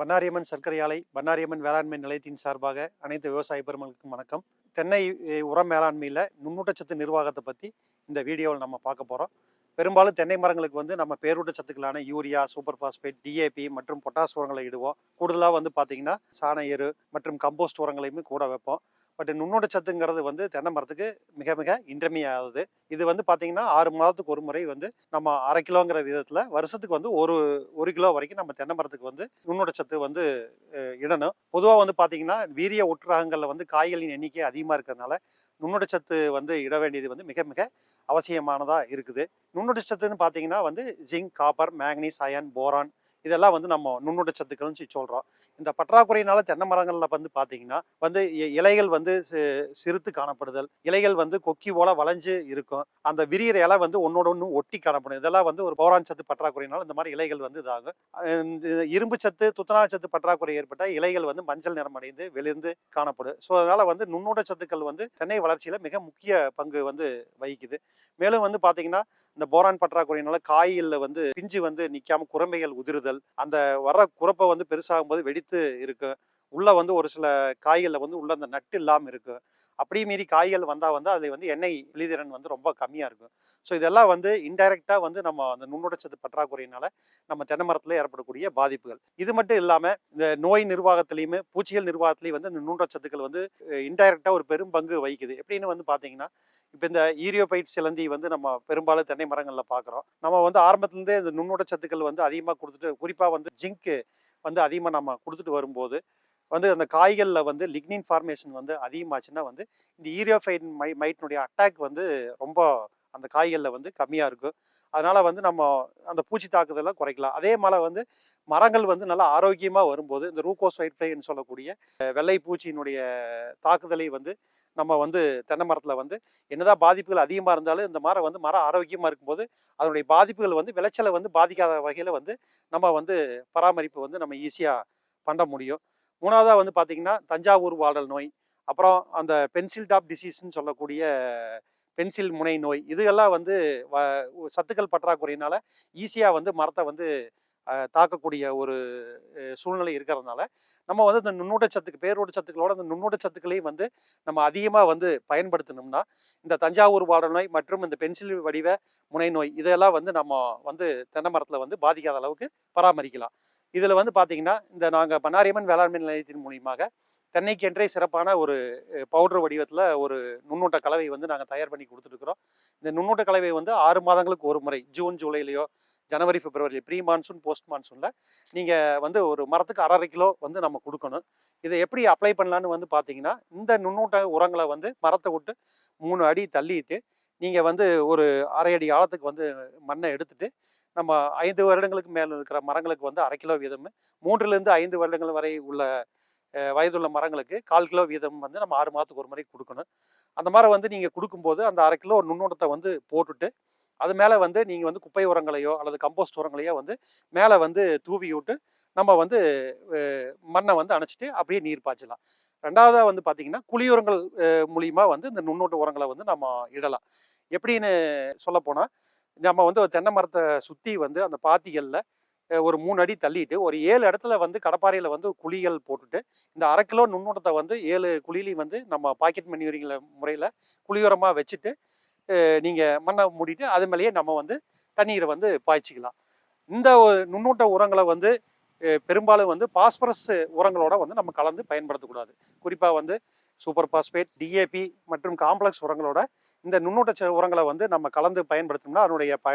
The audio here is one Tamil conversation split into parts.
பண்ணாரியம்மன் சர்க்கரை ஆலை பன்னாரியம்மன் வேளாண்மை நிலையத்தின் சார்பாக அனைத்து விவசாய பெருமக்களுக்கும் வணக்கம். தென்னை உரம் மேலாண்மையில் நுண்ணூட்டச்சத்து நிர்வாகத்தை பற்றி இந்த வீடியோவில் நம்ம பார்க்க போகிறோம் பெரும்பாலும் தென்னை மரங்களுக்கு வந்து நம்ம பேரூட்டச்சத்துக்களான யூரியா சூப்பர் பாஸ்பேட் டிஏபி மற்றும் பொட்டாஸ் உரங்களை இடுவோம். கூடுதலாக வந்து பார்த்தீங்கன்னா சாண எரு மற்றும் கம்போஸ்ட் உரங்களையுமே கூட வைப்போம். பட் நுண்ணூட்டச்சத்துங்கிறது வந்து தென்னை மரத்துக்கு மிக மிக இன்றமையாகுது இது வந்து பார்த்தீங்கன்னா ஆறு மாதத்துக்கு ஒரு முறை வந்து நம்ம அரை கிலோங்கிற விதத்தில் வருஷத்துக்கு வந்து ஒரு ஒரு கிலோ வரைக்கும் நம்ம தென்னை மரத்துக்கு வந்து நுண்ணூட்டச்சத்து வந்து இடணும். பொதுவாக வந்து பார்த்தீங்கன்னா வீரிய உட்ரகங்களில் வந்து காய்களின் எண்ணிக்கை அதிகமாக இருக்கிறதுனால சத்து வந்து இட வேண்டியது வந்து மிக மிக அவசியமானதாக இருக்குது. நுண்ணூட்டச்சத்துன்னு பார்த்தீங்கன்னா வந்து zinc copper manganese iron boron இதெல்லாம் வந்து நம்ம நுண்ணூட்டச்சத்துக்கள்னு சொல்லி சொல்கிறோம் இந்த பற்றாக்குறையினால தென்னை மரங்களில் வந்து பார்த்தீங்கன்னா வந்து இலைகள் வந்து சிறுத்து காணப்படுதல் இலைகள் வந்து கொக்கி போல வளைஞ்சு இருக்கும். அந்த விரியிற இலை வந்து ஒன்னோட ஒன்று ஒட்டி காணப்படும். இதெல்லாம் வந்து ஒரு போரான் சத்து பற்றாக்குறையினால இந்த மாதிரி இலைகள் வந்து இதாகும். இந்த இரும்பு சத்து துத்தநாக சத்து பற்றாக்குறை ஏற்பட்டால் இலைகள் வந்து மஞ்சள் நிறமடைந்து வெளிர்ந்து காணப்படும். ஸோ அதனால வந்து நுண்ணூட்ட சத்துக்கள் வந்து தென்னை வளர்ச்சியில மிக முக்கிய பங்கு வந்து வகிக்குது. மேலும் வந்து பார்த்தீங்கன்னா இந்த போரான் பற்றாக்குறையினால காயில் வந்து பிஞ்சு வந்து நிற்காம குரம்பைகள் உதிருதல் அந்த வர குரப்பை வந்து பெருசாகும் போது வெடித்து இருக்கும் உள்ள வந்து ஒரு சில காய்களில் வந்து உள்ள அந்த நட்டு இல்லாமல் இருக்கும் அப்படியே மீறி காய்கள் வந்தால் வந்து அதில் வந்து எண்ணெய் எளிதிறன் வந்து ரொம்ப கம்மியாக இருக்கும். ஸோ இதெல்லாம் வந்து இன்டைரக்டா வந்து நம்ம அந்த நுண்ணுடச்சத்து பற்றாக்குறையினால நம்ம தென்னை மரத்தில் ஏற்படக்கூடிய பாதிப்புகள். இது மட்டும் இல்லாமல் இந்த நோய் நிர்வாகத்திலையுமே பூச்சிகள் நிர்வாகத்திலையும் வந்து இந்த நுண்ணூட்டச்சத்துக்கள் வந்து இன்டைரக்டா ஒரு பெரும் பங்கு வகிக்குது. எப்படின்னு வந்து பார்த்தீங்கன்னா இப்போ இந்த ஈரியோபைட் சிலந்தி வந்து நம்ம பெரும்பாலும் தென்னை மரங்களில் பார்க்குறோம் நம்ம வந்து ஆரம்பத்துலேருந்தே இந்த நுண்ணூட்டச்சத்துக்கள் வந்து அதிகமாக கொடுத்துட்டு குறிப்பாக வந்து ஜிங்க்கு வந்து அதிகமாக நம்ம கொடுத்துட்டு வரும்போது வந்து அந்த காய்களில் வந்து லிக்னின் ஃபார்மேஷன் வந்து அதிகமாச்சுன்னா வந்து இந்த ஈரியோஃபைன் மை மைட்டினுடைய அட்டாக் வந்து ரொம்ப அந்த காய்களில் வந்து கம்மியாக இருக்கும். அதனால் வந்து நம்ம அந்த பூச்சி தாக்குதலை குறைக்கலாம். அதே மாதிரி வந்து மரங்கள் வந்து நல்லா ஆரோக்கியமாக வரும்போது இந்த ரூகோஸ் ஃப்ளைன்னு சொல்லக்கூடிய வெள்ளை பூச்சியினுடைய தாக்குதலை வந்து நம்ம வந்து தென்னை மரத்தில் வந்து என்னதான் பாதிப்புகள் அதிகமாக இருந்தாலும் இந்த மரம் வந்து மரம் ஆரோக்கியமாக இருக்கும்போது அதனுடைய பாதிப்புகள் வந்து விளைச்சலை வந்து பாதிக்காத வகையில் வந்து நம்ம வந்து பராமரிப்பு வந்து நம்ம ஈஸியாக பண்ண முடியும். மூணாவதாக வந்து பார்த்திங்கன்னா தஞ்சாவூர் வாடல் நோய். அப்புறம் அந்த பென்சில் டாப் டிசீஸ்ன்னு சொல்லக்கூடிய பென்சில் முனை நோய் இதுகெல்லாம் வந்து வ- சத்துக்கள் பற்றாக்குறையினால ஈஸியாக வந்து மரத்தை வந்து தாக்கக்கூடிய ஒரு சூழ்நிலை இருக்கிறதுனால நம்ம வந்து இந்த நுண்ணூட்ட சத்துக்கு பேரோட சத்துக்களோட இந்த நுண்ணூட்டச்சத்துக்களையும் வந்து நம்ம அதிகமாக வந்து பயன்படுத்தணும்னா இந்த தஞ்சாவூர் வாட நோய் மற்றும் இந்த பென்சில் வடிவ முனை நோய் இதெல்லாம் வந்து நம்ம வந்து தென்னை மரத்தில் வந்து பாதிக்காத அளவுக்கு பராமரிக்கலாம். இதில் வந்து பார்த்தீங்கன்னா இந்த நாங்கள் பண்ணாரியம்மன் வேளாண்மை நிலையத்தின் மூலியமாக தென்னைக்கென்றே சிறப்பான ஒரு பவுடர் வடிவத்தில் ஒரு நுண்ணூட்ட கலவை வந்து நாங்கள் தயார் பண்ணி கொடுத்துருக்குறோம் இந்த நுண்ணூட்ட கலவை வந்து ஆறு மாதங்களுக்கு ஒரு முறை ஜூன் ஜூலைலேயோ ஜனவரி பிப்ரவரி ப்ரீ மான்சூன் போஸ்ட் மான்சூனில் நீங்கள் வந்து ஒரு மரத்துக்கு அரை கிலோ வந்து நம்ம கொடுக்கணும். இதை எப்படி அப்ளை பண்ணலான்னு வந்து பார்த்தீங்கன்னா இந்த நுண்ணூட்ட உரங்களை வந்து மரத்தை விட்டு மூணு அடி தள்ளிட்டு நீங்கள் வந்து ஒரு அரை அடி ஆழத்துக்கு வந்து மண்ணை எடுத்துட்டு நம்ம ஐந்து வருடங்களுக்கு மேலே இருக்கிற மரங்களுக்கு வந்து அரை கிலோ வீதம் மூன்றுலேருந்து ஐந்து வருடங்கள் வரை உள்ள வயதுள்ள மரங்களுக்கு கால் கிலோ வீதம் வந்து நம்ம ஆறு மாதத்துக்கு ஒரு முறை கொடுக்கணும். அந்த மாதிரி வந்து நீங்கள் கொடுக்கும்போது அந்த அரை கிலோ நுண்ணூட்டத்தை வந்து போட்டுட்டு அது மேலே வந்து நீங்கள் வந்து குப்பை உரங்களையோ அல்லது கம்போஸ்ட் உரங்களையோ வந்து மேலே வந்து தூவி விட்டு நம்ம வந்து மண்ணை வந்து அணைச்சிட்டு அப்படியே நீர் பாய்ச்சலாம். ரெண்டாவதாக வந்து பார்த்தீங்கன்னா குழியுரங்கள் அஹ், வந்து இந்த நுண்ணூட்ட உரங்களை வந்து நம்ம இடலாம். எப்படின்னு சொல்லப்போனால் நம்ம வந்து ஒரு தென்னை மரத்தை சுற்றி வந்து அந்த பாத்திகளில் ஒரு மூணு அடி தள்ளிட்டு ஒரு ஏழு இடத்துல வந்து கடப்பாறையில் வந்து குழிகள் போட்டுட்டு இந்த அரை கிலோ நுண்ணூட்டத்தை வந்து ஏழு குழிலையும் வந்து நம்ம பாக்கெட் மணியூரிங்கிற முறையில் குழியோரமாக வச்சுட்டு நீங்கள் மண்ணை மூடிட்டு அது மேலேயே நம்ம வந்து தண்ணீரை வந்து பாய்ச்சிக்கலாம். இந்த நுண்ணூட்ட உரங்களை வந்து பெரும்பாலும் வந்து பாஸ்பரஸ் உரங்களோட வந்து நம்ம கலந்து பயன்படுத்தக்கூடாது. குறிப்பாக வந்து சூப்பர் பாஸ்பேட் டிஏபி மற்றும் காம்ப்ளெக்ஸ் உரங்களோட இந்த நுண்ணூட்ட உரங்களை வந்து நம்ம கலந்து பயன்படுத்தணும்னா அதனுடைய ப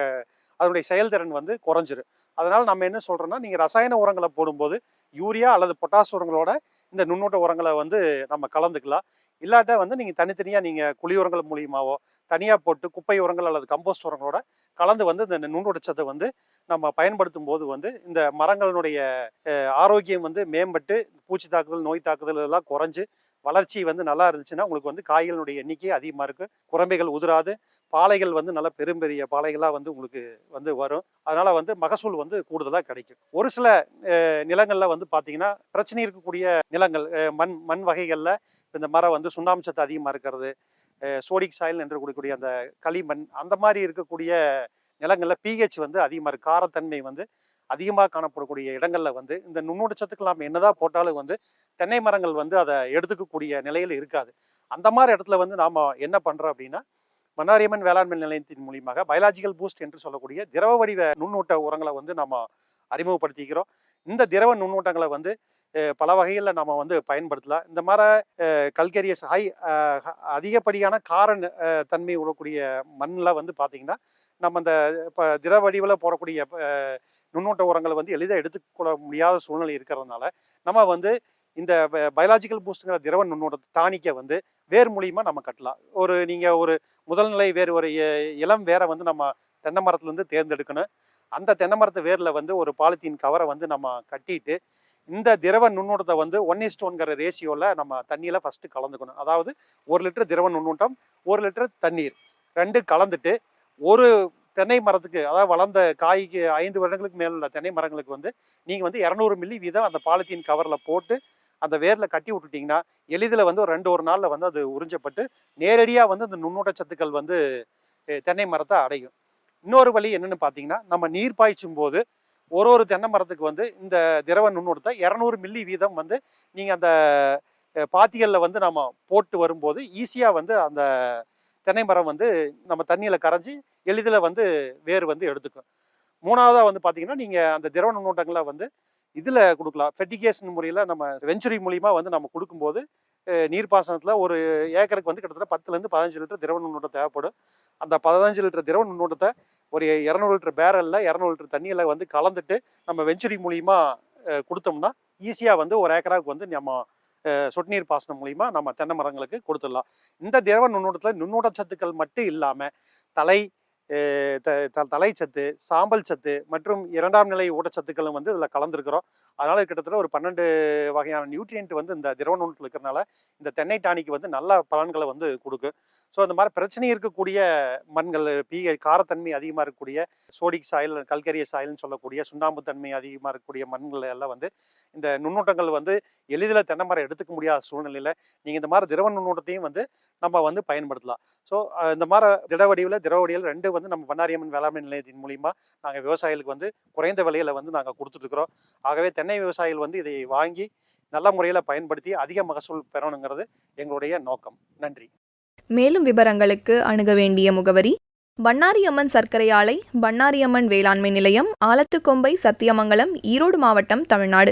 அதனுடைய செயல்திறன் வந்து குறைஞ்சிரும். அதனால் நம்ம என்ன சொல்கிறோன்னா நீங்கள் ரசாயன உரங்களை போடும்போது யூரியா அல்லது பொட்டாஸ் உரங்களோட இந்த நுண்ணூட்ட உரங்களை வந்து நம்ம கலந்துக்கலாம். இல்லாட்டா வந்து நீங்கள் தனித்தனியாக நீங்கள் குழி உரங்கள் மூலியமாவோ தனியாக போட்டு குப்பை உரங்கள் அல்லது கம்போஸ்ட் உரங்களோட கலந்து வந்து இந்த நுண்ணூட்டச்சத்தை வந்து நம்ம பயன்படுத்தும் போது வந்து இந்த மரங்களினுடைய ஆரோக்கியம் வந்து மேம்பட்டு பூச்சி தாக்குதல் நோய் தாக்குதல் இதெல்லாம் குறைஞ்சு வளர்ச்சி வந்து நல்லா இருந்துச்சுன்னா உங்களுக்கு வந்து காய்களினுடைய எண்ணிக்கை அதிகமாக இருக்கு. குரம்பைகள் உதிராது. பாலைகள் வந்து நல்லா பெரும்பெரிய பாலைகளாக வந்து உங்களுக்கு வந்து வரும். அதனால வந்து மகசூல் வந்து கூடுதலாக கிடைக்கும். ஒரு சில அஹ், நிலங்கள்ல வந்து பார்த்தீங்கன்னா பிரச்சனை இருக்கக்கூடிய நிலங்கள் அஹ், மண் மண் வகைகளில் இந்த மரம் வந்து சுண்ணாம்சத்து அதிகமாக இருக்கிறது சோடிக் சாயில் என்று கூடக்கூடிய அந்த களிமண் அந்த மாதிரி இருக்கக்கூடிய நிலங்களில் பிஹெச் வந்து அதிகமாக இருக்கு. காரத்தன்மை வந்து அதிகமாக காணப்படக்கூடிய இடங்கள்ல வந்து இந்த நுண்ணூட்டச்சத்துக்கள் நாம் என்னதான் போட்டாலும் வந்து தென்னை மரங்கள் வந்து அதை எடுத்துக்கக்கூடிய நிலையில் இருக்காது. அந்த மாதிரி இடத்துல வந்து நாம் என்ன பண்ணுறோம் அப்படின்னா மன்னாரியம்மன் வேளாண்மை நிலையத்தின் மூலியமாக பயாலஜிக்கல் பூஸ்ட் என்று சொல்லக்கூடிய திரவ வடிவ நுண்ணூட்ட உரங்களை வந்து நம்ம அறிமுகப்படுத்திக்கிறோம் இந்த திரவ நுண்ணூட்டங்களை வந்து பல வகைகளில் நம்ம வந்து பயன்படுத்தலாம். இந்த மாதிரி கல்கேரியஸ் ஹை அதிகப்படியான கார தன்மை உள்ளக்கூடிய மண்ணில் வந்து பார்த்தீங்கன்னா நம்ம அந்த இப்போ திரவ வடிவில் போடக்கூடிய அஹ், நுண்ணூட்ட உரங்களை வந்து எளிதாக எடுத்துக்கொள்ள முடியாத சூழ்நிலை இருக்கிறதுனால நம்ம வந்து இந்த பயாலாஜிக்கல் பூஸ்ட்ங்கிற திரவ நுண்ணூட்ட டானிக்கை வந்து வேர் மூலியமா நம்ம கட்டலாம். ஒரு நீங்க ஒரு முதல் நிலை ஒரு இளம் வேரை வந்து நம்ம தென்னை மரத்துல இருந்து தேர்ந்தெடுக்கணும். அந்த தென்னை மரத்து வேர்ல வந்து ஒரு பாலித்தீன் கவரை வந்து நம்ம கட்டிட்டு இந்த திரவ நுண்ணூட்டத்தை வந்து ஒன் இஸ்ட் ஒன்கிற ரேஷியோவில் நம்ம தண்ணியில் ஃபஸ்ட்டு கலந்துக்கணும். அதாவது ஒரு லிட்டர் திரவ நுண்ணூட்டம் ஒரு லிட்டர் தண்ணீர். ரெண்டு கலந்துட்டு ஒரு தென்னை மரத்துக்கு அதாவது வளர்ந்த காய்க்கு ஐந்து வருடங்களுக்கு மேல் உள்ள தென்னை மரங்களுக்கு வந்து நீங்கள் வந்து இரநூறு மில்லி வீதம் அந்த பாலித்தீன் கவரில் போட்டு அந்த வேரில் கட்டி விட்டுட்டிங்கன்னா எளிதில் வந்து ஒரு ரெண்டு ஒரு நாளில் வந்து அது உறிஞ்சப்பட்டு நேரடியாக வந்து அந்த நுண்ணூட்ட சத்துக்கள் வந்து தென்னை மரத்தை அடையும். இன்னொரு வழி என்னன்னு பார்த்தீங்கன்னா நம்ம நீர் பாய்ச்சும் போது ஒரு ஒரு தென்னை மரத்துக்கு வந்து இந்த திரவ நுண்ணூட்டத்தை இரநூறு மில்லி வீதம் வந்து நீங்கள் அந்த பாத்திகளில் வந்து நம்ம போட்டு வரும்போது ஈஸியாக வந்து அந்த தென்னை மரம் வந்து நம்ம தண்ணியில் கரைஞ்சி எளிதில் வந்து வேர் வந்து எடுத்துக்கும். மூணாவதாக வந்து பார்த்தீங்கன்னா நீங்கள் அந்த திரவ நுண்ணூட்டங்களை வந்து இதில் கொடுக்கலாம். ஃபெட்டிகேஷன் முறையில் நம்ம வெஞ்சுரி மூலிமா வந்து நம்ம கொடுக்கும்போது நீர்ப்பாசனத்தில் ஒரு ஏக்கருக்கு வந்து கிட்டத்தட்ட பத்துலேருந்து பதினஞ்சு லிட்டர் திரவ நுண்ணூட்டம் தேவைப்படும். அந்த பதினஞ்சு லிட்டர் திரவ நுண்ணூட்டத்தை ஒரு இரநூறு லிட்டர் பேரலில் இரநூறு லிட்டர் தண்ணியில் வந்து கலந்துட்டு நம்ம வெஞ்சுரி மூலிமா கொடுத்தோம்னா ஈஸியாக வந்து ஒரு ஏக்கராவுக்கு வந்து நம்ம சொட்டு நீர் பாசனம் மூலிமா நம்ம தென்னை மரங்களுக்கு கொடுத்துடலாம். இந்த திரவ நுண்ணூட்டத்தில் நுண்ணூட்ட சத்துக்கள் மட்டும் இல்லாமல் தலை தலைச்சத்து சாம்பல் சத்து மற்றும் இரண்டாம் நிலை ஊட்டச்சத்துக்களும் வந்து இதில் கலந்துருக்கிறோம். அதனால் கிட்டத்தட்ட ஒரு பன்னெண்டு வகையான நியூட்ரியன்ட் வந்து இந்த திரவ நுண்ணூட்டத்தில் இருக்கிறனால இந்த தென்னை டானிக்கு வந்து நல்ல பலன்களை வந்து கொடுக்கும் ஸோ இந்த மாதிரி பிரச்சனை இருக்கக்கூடிய மண்கள் பி காரத்தன்மை அதிகமாக இருக்கக்கூடிய சோடிக் சாயில் கல்கரிய சாயில்னு சொல்லக்கூடிய சுண்ணாம்பு தன்மை அதிகமாக இருக்கக்கூடிய மண்கள் எல்லாம் வந்து இந்த நுண்ணூட்டங்கள் வந்து எளிதில் தென்னை மரம் எடுத்துக்க முடியாத சூழ்நிலையில் நீங்கள் இந்த மாதிரி திரவ நுண்ணூட்டத்தையும் வந்து நம்ம வந்து பயன்படுத்தலாம். ஸோ இந்த மாதிரி திட வடிவில் திரவ வடிவில் ரெண்டு வந்து நம்ம பண்ணாரியம்மன் வேளாண்மை நிலையத்தின் மூலியமா நாங்கள் விவசாயிகளுக்கு வந்து குறைந்த விலையில வந்து நாங்கள் கொடுத்துட்ருக்குறோம் ஆகவே தென்னை விவசாயிகள் வந்து இதை வாங்கி நல்ல முறையில் பயன்படுத்தி அதிக மகசூல் பெறணுங்கிறது எங்களுடைய நோக்கம். நன்றி. மேலும் விவரங்களுக்கு அணுக வேண்டிய முகவரி பண்ணாரியம்மன் சர்க்கரை ஆலை பண்ணாரியம்மன் வேளாண்மை நிலையம் ஆலத்துக்கொம்பை சத்தியமங்கலம் ஈரோடு மாவட்டம் தமிழ்நாடு.